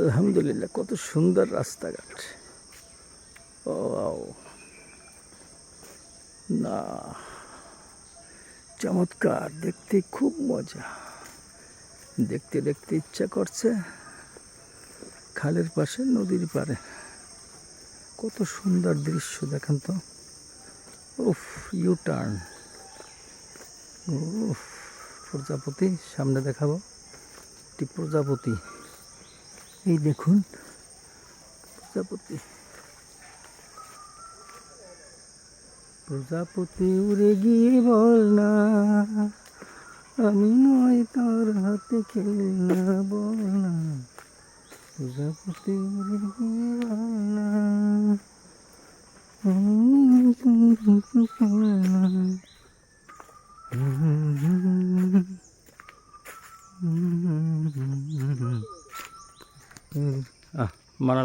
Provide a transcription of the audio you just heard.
আলহামদুলিল্লাহ, কত সুন্দর রাস্তাঘাট। ও না, চমৎকার, দেখতে খুব মজা। দেখতে দেখতে ইচ্ছা করছে, খালের পাশে, নদীর পারে কত সুন্দর দৃশ্য, দেখেন তো। উফ ইউ টার্ন উফ, প্রজাপতি, সামনে দেখাবো। একটি প্রজাপতি এই দেখুন প্রজাপতি প্রজাপতি উড়ে গিয়ে বল না আমি নয় তার হাতে খেলনা বল না প্রজাপতি উড়ে গিয়ে বল না আমি তোর